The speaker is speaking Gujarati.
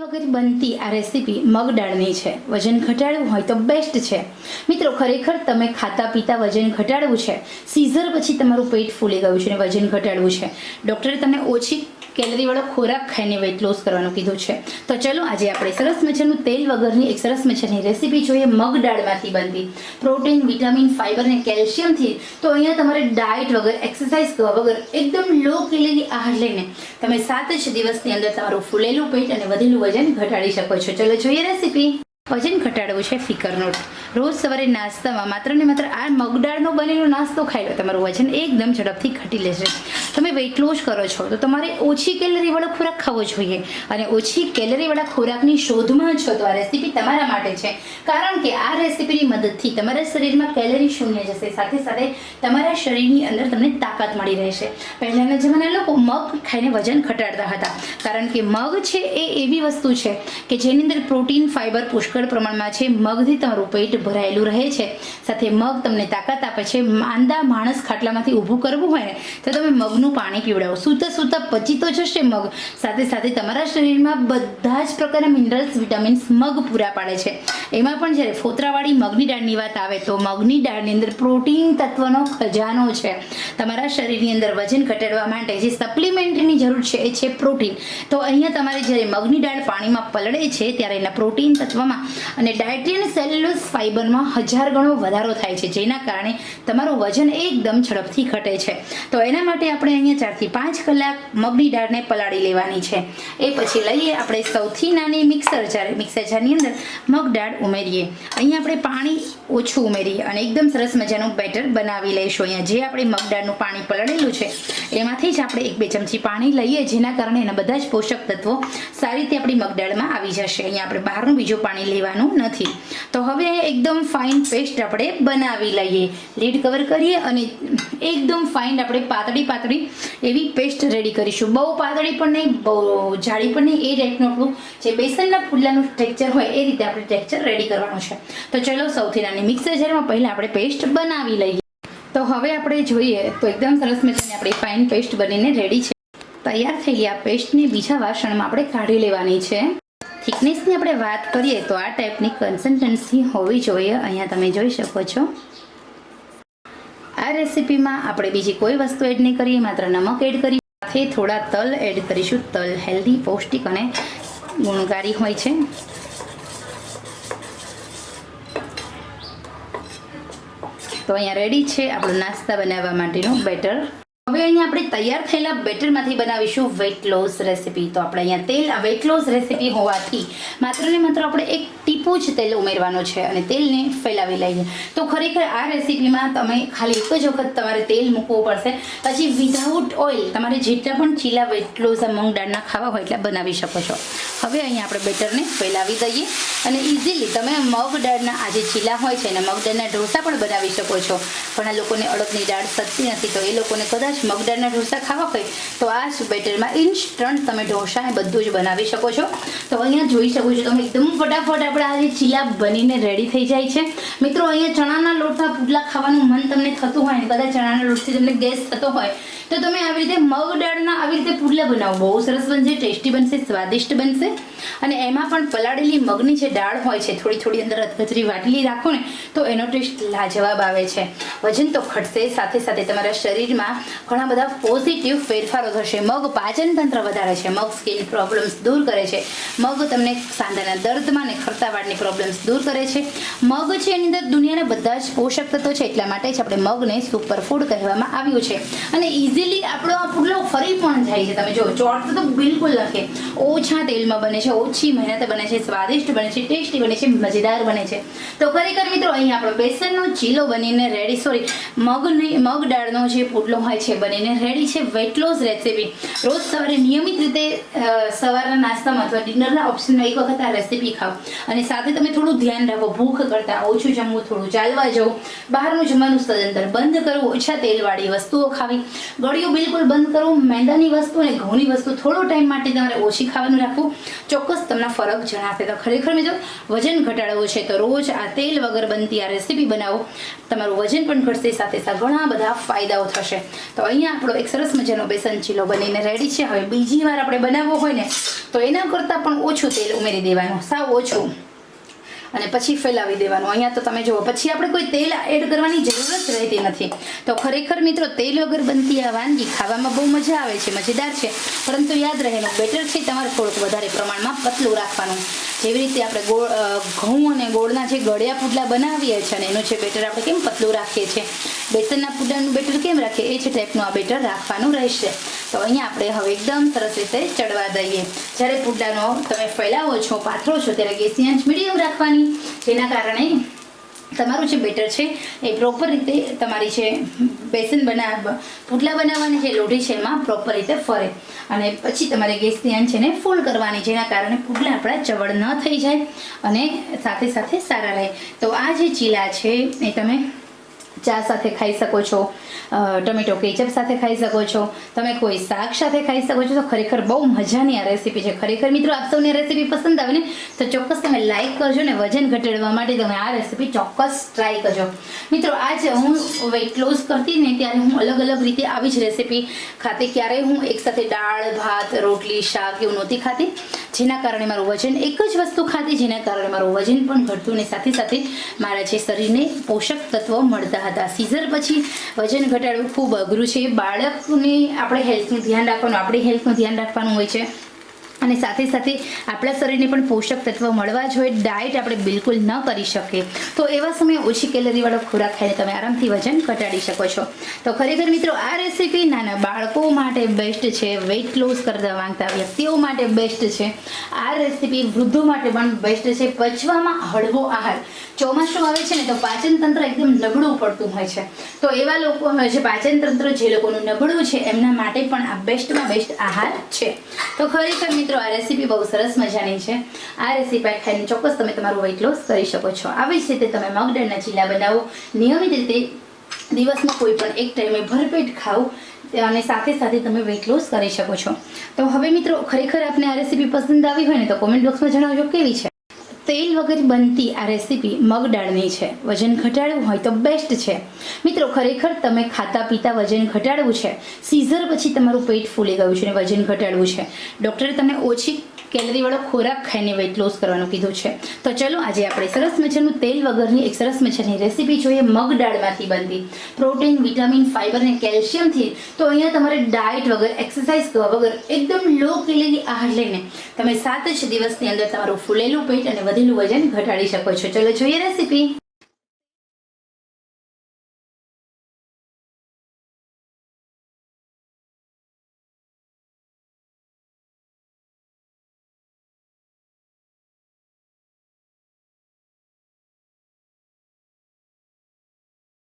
વગર બનતી આ રેસીપી મગદાળની છે. વજન ઘટાડવું હોય તો બેસ્ટ છે. મિત્રો, ખરેખર તમે ખાતા પીતા વજન ઘટાડવું છે. સીઝર પછી તમારું પેટ ફૂલી ગયું છે અને વજન ઘટાડવું છે. ડૉક્ટરે તમને ઓછી કેલરીવાળો ખોરાક ખાઈને વેટ લોસ કરવાનું કીધું છે. તો ચલો આજે આપણે સરસ મજાનું તેલ વગરની એક સરસ મજાની રેસીપી જોઈએ મગ દાળમાંથી બનતી. પ્રોટીન વિટામિન ફાઇબર અને કેલ્શિયમથી તો અહીંયા તમારે ડાયટ વગર એક્સરસાઇઝ વગર એકદમ લો કેલરી આહાર લઈને તમે સાત જ દિવસની અંદર તમારું ફૂલેલું પેટ અને વધેલું વજન ઘટાડી શકો છો. ચલો જોઈએ રેસીપી વજન ઘટાડવું છે ફિકરનોટ. રોજ સવારે નાસ્તામાં માત્ર ને માત્ર આ મગદાળનો બનેલો નાસ્તો ખાઈ લો. તમારું વજન એકદમ ઝડપથી ઘટી લેશે. તમે વેઇટ લોસ કરો છો, તો તમારે ઓછી કેલરીવાળો ખોરાક ખાવો જોઈએ. અને ઓછી કેલરીવાળા ખોરાકની શોધમાં છો તો આ રેસીપી તમારા માટે છે. કારણ કે આ રેસીપીની મદદથી તમારા શરીરમાં કેલરી શૂન્ય જશે. સાથે સાથે તમારા શરીરની અંદર તમને તાકાત મળી રહેશે. પહેલાંના જમાના લોકો મગ ખાઈને વજન ઘટાડતા હતા. કારણ કે મગ છે એ એવી વસ્તુ છે કે જેની અંદર પ્રોટીન ફાઇબર પુષ્કળ પ્રમાણમાં છે, મગથી તમારું પેટ ભરાયેલું રહે છે. સાથે મગ તમને તાકાત આપે છે માંદા માણસ ખાટલામાંથી ઊભું કરવું હોય ને, તો તમે મગનું પાણી પીવડાવો. સૂતા સૂતા પચી તો જશે મગ. સાથે સાથે તમારા શરીરમાં બધા જ પ્રકારના મિનરલ્સ વિટામિન્સ મગ પૂરા પાડે છે. એમાં પણ જ્યારે ફોતરાવાળી મગની દાળની વાત આવે તો મગની દાળની અંદર પ્રોટીન તત્વનો ખજાનો છે. તમારા શરીરની અંદર વજન ઘટાડવા માટે જે સપ્લિમેન્ટની જરૂર છે, એ છે પ્રોટીન. તો અહીંયા તમારે જ્યારે મગની દાળ પાણીમાં પલળે છે, ત્યારે એના પ્રોટીન તત્વમાં અને ડાયટ્રી અને સેલ્યુલોસ ફાઇબરમાં હજાર ગણો વધારો થાય છે, જેના કારણે તમારું વજન એકદમ ઝડપથી ઘટે છે. તો એના માટે આપણે અહીંયા ચારથી પાંચ કલાક મગની દાળને પલાળી લેવાની છે. એ પછી લઈએ આપણે સૌથી નાની મિક્સર જાર મિક્સર જારની અંદર મગ દાળ ઉમેરીએ. અહીંયા આપણે પાણી ઓછું ઉમેરીએ અને એકદમ સરસ મજાનું બેટર બનાવી લઈશું. અહીંયા જે આપણે મગદાળનું પાણી પલળેલું છે, એમાંથી જ આપણે એક બે ચમચી પાણી લઈએ, જેના કારણે એના બધા જ પોષક તત્વો સારી રીતે આપણી મગડાળમાં આવી જશે. અહીંયા આપણે બહારનું બીજું પાણી લેવાનું નથી. તો હવે એકદમ ફાઇન પેસ્ટ આપણે બનાવી લઈએ. લીડ કવર કરીએ અને એકદમ ફાઇન આપણે પાતળી પાતળી એવી પેસ્ટ રેડી કરીશું. બહુ પાતળી પણ નહીં, બહુ જાડી પણ નહીં, એ ટાઈપનું આપણું જે બેસનના પુલ્લાનું ટેક્ચર હોય, એ રીતે આપણે ટેક્ચર રેડી કરવાનું છે. તો ચલો સૌથી નાની મિક્સર જારમાં પહેલાં આપણે પેસ્ટ બનાવી લઈએ. તો હવે આપણે જોઈએ, તો એકદમ સરસ મજાની આપણી ફાઇન પેસ્ટ બનીને રેડી છે. તૈયાર થયેલી આ પેસ્ટને બીજા વાસણમાં આપણે કાઢી લેવાની છે. થિકનેસની આપણે વાત કરીએ, તો આ ટાઈપની કન્સિસ્ટન્સી હોવી જોઈએ, અહીંયા તમે જોઈ શકો છો. આ રેસીપીમાં આપણે બીજી કોઈ વસ્તુ એડ નહીં કરીએ માત્ર નમક એડ કરી. સાથે થોડા તલ એડ કરીશું. તલ હેલ્ધી પૌષ્ટિક અને ગુણકારી હોય છે. તો અહીંયા રેડી છે આપણું નાસ્તા બનાવવા માટેનું બેટર હવે અહીંયા આપણે તૈયાર થયેલા બેટરમાંથી બનાવીશું વેટ લોસ રેસીપી તો આપણે અહીંયા તેલ વેટ લોસ રેસીપી હોવાથી માત્ર ને માત્ર આપણે એક ટીપું જ તેલ ઉમેરવાનું છે અને તેલને ફેલાવી લઈએ. તો ખરેખર આ રેસીપીમાં તમે ખાલી એક જ વખત તમારે તેલ મૂકવું પડશે. પછી વિધાઉટ ઓઇલ તમારે જેટલા પણ ચીલા વેટ લોસ આ મૂંગ દાળના ખાવા હોય એટલા બનાવી શકો છો. હવે અહીંયા આપણે બેટરને ફેલાવી દઈએ અને ઇઝીલી તમે મગ દાળના આ જે ચીલા હોય છે ને મગ દાળના ઢોસા પણ બનાવી શકો છો. ઘણા લોકોને અડદની દાળ સસ્તી નથી તો એ લોકોને કદાચ મગદાળના ઢોસા ખાવા હોય તો આ બેટરમાં ઇન્સ્ટન્ટ તમે ઢોસા એ બધું જ બનાવી શકો છો. તો અહીંયા જોઈ શકો છો તમે એકદમ ફટાફટ આપણે આજે ચીલા બનીને રેડી થઈ જાય છે. મિત્રો, અહીંયા ચણાના લોટના પુડલા ખાવાનું મન તમને થતું હોય ને, કદાચ ચણાના લોટથી તમને ગેસ થતો હોય તો તમે આવી રીતે મગ દાળના આવી રીતે પુડલા બનાવો. બહુ સરસ બનશે, ટેસ્ટી બનશે, સ્વાદિષ્ટ બનશે. અને એમાં પણ પલાળેલી મગની જે દાળ હોય છે, થોડી થોડી અંદર અધકચરી વાટલી રાખો ને, તો એનો ટેસ્ટ લાજવાબ આવે છે. વજન તો ઘટશે, સાથે સાથે તમારા શરીરમાં ઘણા બધા પોઝિટિવ ફેરફારો થશે. મગ પાચન તંત્ર વધારે છે. મગ સ્કિન પ્રોબ્લેમ્સ દૂર કરે છે. મગ તમને સાંધાના દર્દમાં ને ખરતાવાળની પ્રોબ્લેમ્સ દૂર કરે છે. મગ છે એની અંદર દુનિયાના બધા જ પોષક તત્વો છે, એટલા માટે જ આપણે મગને સુપર ફૂડ કહેવામાં આવ્યું છે. અને ઇઝીલી આપણો આ પુડલો ફરી પણ જાય છે. તમે જો, ચોટ તો બિલકુલ નથી ઓછા તેલમાં બને છે, ઓછી મહેનતે બને છે, સ્વાદિષ્ટ બને છે, ટેસ્ટી બને છે, મજેદાર બને છે. તો ખરેખર મિત્રો, અહીં આપણો બેસનનો ચીલો બનીને રેડી સોરી મગની મગ દાળનો જે પુડલો હોય છે, બનીને રેડી છે વેટ લોસ રેસીપી રોજ સવારે નિયમિત રીતે સવારના નાસ્તામાં અથવા ડિનરના ઓપ્શનમાં એક વખત આ રેસીપી ખાઓ. અને સાથે તમે થોડું ધ્યાન રાખો, ભૂખ કરતાં ઓછું જમવું, થોડું ચાલવા જવું બહારનું જમવાનું સદંતર બંધ કરવું ઓછા તેલવાળી વસ્તુઓ ખાવી. ગળ્યું બિલકુલ બંધ કરો, મેંદાની વસ્તુ અને ઘઉંની વસ્તુ થોડો ટાઈમ માટે તમારે ઓછી ખાવાનું રાખવું. ચોક્કસ તમને ફરક જણાશે. તો ખરેખર મિત્રો, વજન ઘટાડવું છે તો રોજ આ તેલ વગર બનતી આ રેસીપી બનાવો. તમારું વજન પણ ઘટશે, સાથે સાથે ઘણા બધા ફાયદાઓ થશે. તો અહીંયા આપણો એક સરસ મજાનો બેસન ચીલો બનીને રેડી છે. હવે બીજી વાર આપણે બનાવવો હોય ને, તો એના કરતાં પણ ઓછું તેલ ઉમેરી દેવાનું. સાવ ઓછું. અને પછી ફેલાવી દેવાનું. અહીંયા તો તમે જુઓ, પછી આપણે કોઈ તેલ એડ કરવાની જરૂર જ રહેતી નથી. તો ખરેખર મિત્રો, તેલ વગર બનતી આ વાનગી ખાવામાં બહુ મજા આવે છે, મજેદાર છે. પરંતુ યાદ રહેવાનું બેટર છે તમારે થોડુંક વધારે પ્રમાણમાં પતલું રાખવાનું. જેવી રીતે આપણે ગોળ ઘઉં અને ગોળના જે ગળ્યા પુડલા બનાવીએ છીએ અને એનું જે બેટર આપણે કેમ પતલું રાખીએ છીએ? બેસનના પુડલાનું બેટર કેમ રાખીએ? એ જ ટાઈપનું આ બેટર રાખવાનું રહેશે. તો અહીંયા આપણે હવે એકદમ સરસ રીતે ચડવા દઈએ. જ્યારે પુડલાનો તમે ફેલાવો છો, પાથરો છો, ત્યારે ગેસની આંચ મીડિયમ રાખવાની. જેના કારણે તમારું જે બેટર છે, એ પ્રોપર રીતે તમારી જે બેસન બના પુડલા બનાવવાની જે લોઢી છે, એમાં પ્રોપર રીતે ફરે. અને પછી તમારે ગેસની આંચ છે ને ફૂલ કરવાની, જેના કારણે પુડલા આપણા ચવડ ન થઈ જાય અને સાથે સાથે સારા રહે. તો આ જે ચીલા છે, એ તમે ચા સાથે ખાઈ શકો છો ટમેટો કેચપ સાથે ખાઈ શકો છો, તમે કોઈ શાક સાથે ખાઈ શકો છો, તો ખરેખર બહુ મજાની આ રેસીપી છે. ખરેખર મિત્રો, આપ સૌને રેસીપી પસંદ આવે ને, તો ચોક્કસ તમે લાઈક કરજો ને, વજન ઘટાડવા માટે તમે આ રેસીપી ચોક્કસ ટ્રાય કરજો. મિત્રો, આજે હું વેઇટ લોસ કરતી ને, ત્યારે હું અલગ અલગ રીતે આવી જ રેસીપી ખાતી ક્યારેય હું એકસાથે દાળ, ભાત, રોટલી, શાક એવું નહોતી ખાતી. જેના કારણે મારું વજન એક જ વસ્તુ ખાતી જેના કારણે મારું વજન પણ ઘટતું ને સાથે સાથે મારા જે શરીરને પોષક તત્વો મળતા હતા. સીઝર પછી વજન ઘટાડવું ખૂબ અઘરું છે. બાળકને આપણે હેલ્થનું ધ્યાન રાખવાનું, આપણી હેલ્થનું ધ્યાન રાખવાનું હોય છે. અને સાથે સાથે આપણા શરીરને પણ પોષક તત્વ મળવા જોઈએ ડાયટ આપણે બિલકુલ ન કરી શકીએ. તો એવા સમયે ઓછી કેલરીવાળો ખોરાક ખાઈને તમે આરામથી વજન ઘટાડી શકો છો. તો ખરેખર મિત્રો, આ રેસીપી નાના બાળકો માટે બેસ્ટ છે વેઇટ લોસ કરવા માંગતા વ્યક્તિઓ માટે બેસ્ટ છે. આ રેસીપી વૃદ્ધો માટે પણ બેસ્ટ છે. પચવામાં હળવો આહાર. ચોમાસું આવે છે ને તો પાચન તંત્ર એકદમ નબળું પડતું હોય છે. તો એવા લોકો જે પાચન તંત્ર જે લોકોનું નબળું છે, એમના માટે પણ આ બેસ્ટમાં બેસ્ટ આહાર છે. તો ખરેખર મિત્રો આ રેસીપી બહુ સરસ મજાની છે. આ રેસીપી ખાઈને ચોક્કસ તમે તમારું વેઇટ લોસ કરી શકો છો. આવી જ રીતે તમે મગદળના ચીલા બનાવો. નિયમિત રીતે દિવસમાં કોઈ પણ એક ટાઈમે ભરપેટ ખાઓ અને સાથે સાથે તમે વેઇટ લોસ કરી શકો છો. તો હવે મિત્રો, ખરેખર આપને આ રેસીપી પસંદ આવી હોય ને તો કોમેન્ટ બોક્સમાં જણાવજો કેવી છે. તેલ વગર બનતી આ રેસીપી મગ દાળની છે. વજન ઘટાડવું હોય તો બેસ્ટ છે. મિત્રો, ખરેખર તમે ખાતા પીતા વજન ઘટાડવું છે. સીઝર પછી તમારું પેટ ફૂલી ગયું છે અને વજન ઘટાડવું છે. ડૉક્ટરે તમને ઓછી કેલરીવાળો ખોરાક ખાઈને વેઇટ લોસ કરવાનું કીધું છે. તો ચલો આજે આપણે સરસ મજાનું તેલ વગરની એક સરસ મજાની રેસીપી જોઈએ મગ દાળમાંથી બનતી. પ્રોટીન વિટામિન ફાઇબર અને કેલ્શિયમથી તો અહીંયા તમારે ડાયટ વગર એક્સરસાઇઝ વગર એકદમ લો કેલરી આહાર લઈને તમે સાત જ દિવસની અંદર તમારું ફૂલેલું પેટ અને વધેલું વજન ઘટાડી શકો છો. ચલો જોઈએ રેસીપી